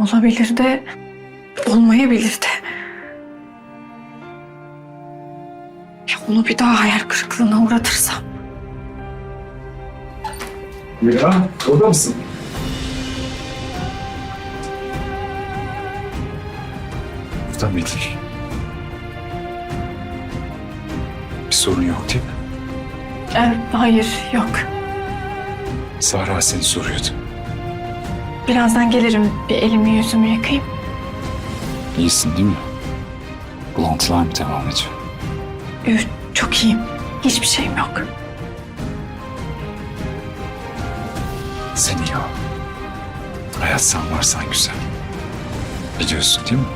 Olabilir de olmayabilir de. Ya onu bir daha hayal kırıklığına uğratırsam. Ya orada mısın? Burada mıydın? Bir sorun yok değil mi? Evet, hayır yok. Sahra seni soruyordu. Birazdan gelirim bir elimi yüzümü yıkayayım. İyisin değil mi? Bulantılar mı devam ediyor? Üf, çok iyiyim. Hiçbir şeyim yok. Sen iyi ol. Hayat sen varsan güzel. Biliyorsun değil mi?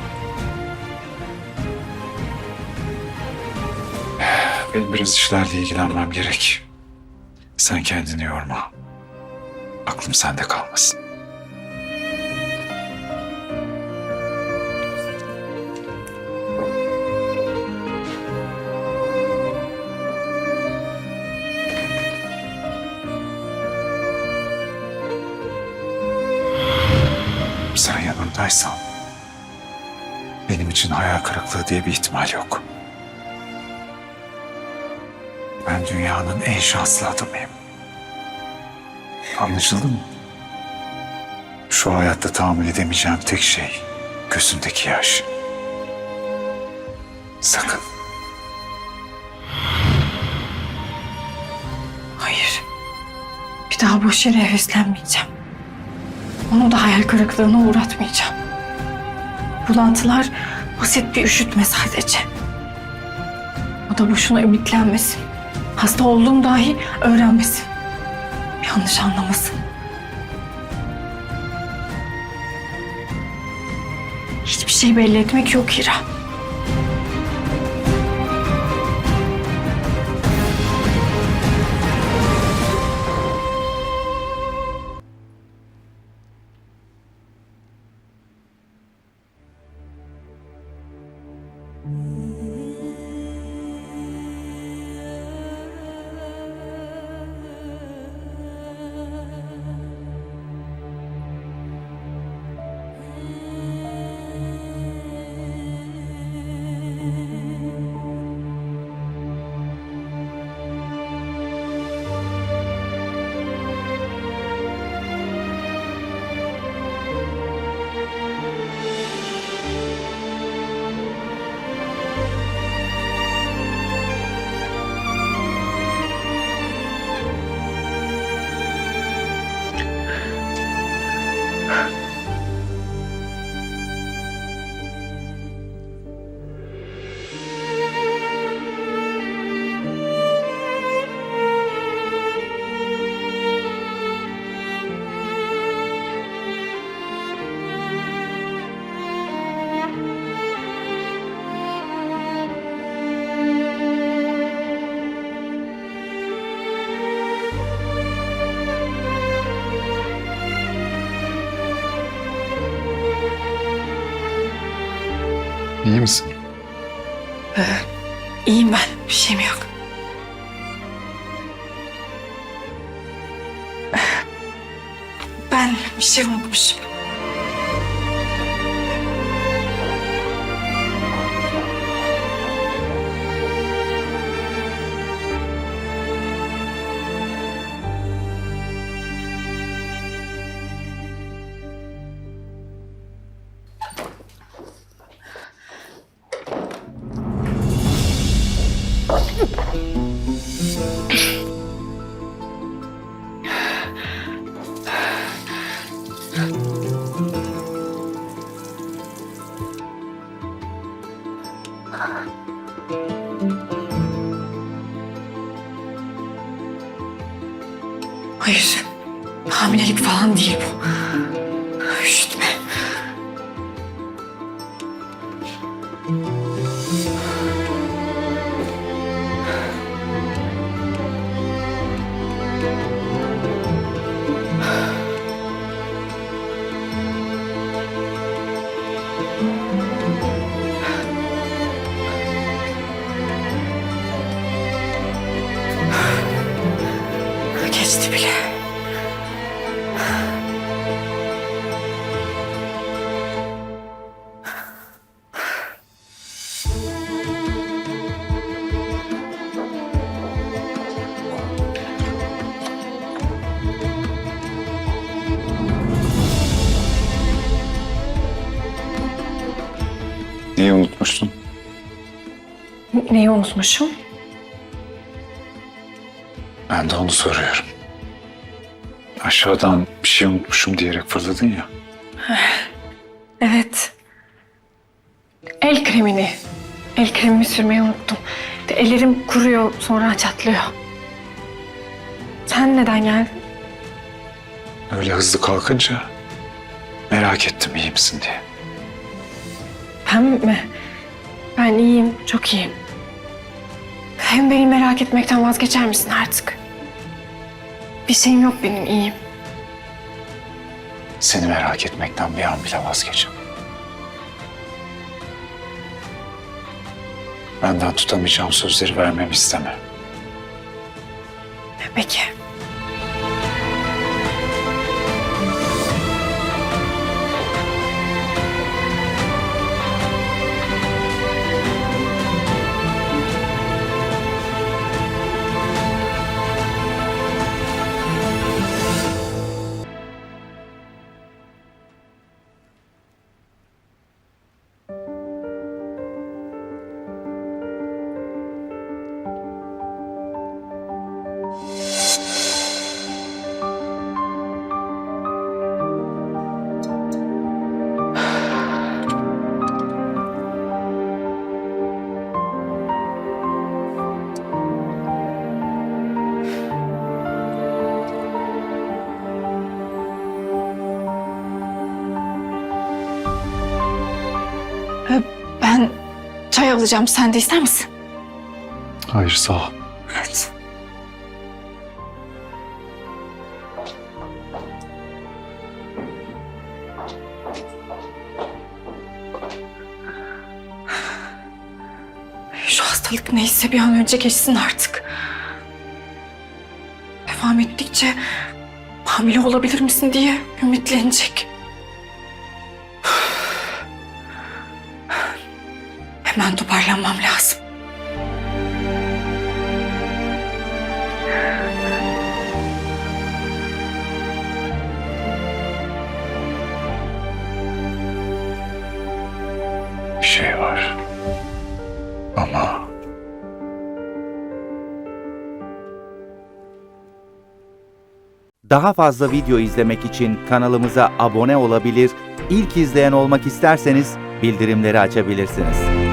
Benim biraz işlerle ilgilenmem gerek. Sen kendini yorma. Aklım sende kalmasın. Yanımdaysan benim için hayal kırıklığı diye bir ihtimal yok. Ben dünyanın en şanslı adamıyım. Anlaşıldı mı? Şu hayatta tahammül edemeyeceğim tek şey gözündeki yaş. Sakın. Hayır. Bir daha boş yere heveslenmeyeceğim. Onu da hayal kırıklığına uğratmayacağım. Bulantılar basit bir üşütme sadece. O da boşuna ümitlenmesin. Hasta olduğum dahi öğrenmesin. Yanlış anlamasın. Hiçbir şey belli etmek yok Hira. İyi misin? İyiyim ben. Bir şeyim yok. Ben bir şey unutmuşum. Hayır. Hamilelik falan değil bu. Üşütme. Neyi unutmuştun? Neyi unutmuşum? Ben de onu soruyorum. Aşağıdan bir şey unutmuşum diyerek fırladın ya. Evet. El kremini. El kremimi sürmeyi unuttum. De ellerim kuruyor sonra çatlıyor. Sen neden geldin? Öyle hızlı kalkınca merak ettim iyi misin diye. Ben mi? Ben iyiyim, çok iyiyim. Hem beni merak etmekten vazgeçer misin artık? Bir şeyim yok benim, iyiyim. Seni merak etmekten bir an bile vazgeçemem. Benden tutamayacağım sözleri vermemi isteme. Peki. Alacağım. Sen de ister misin? Hayır sağ ol. Evet. Şu hastalık neyse bir an önce geçsin artık. Devam ettikçe hamile olabilir misin diye ümitlenecek. Hemen toparlanmam lazım. Bir şey var. Ama Daha fazla video izlemek için kanalımıza abone olabilir, ilk izleyen olmak isterseniz bildirimleri açabilirsiniz.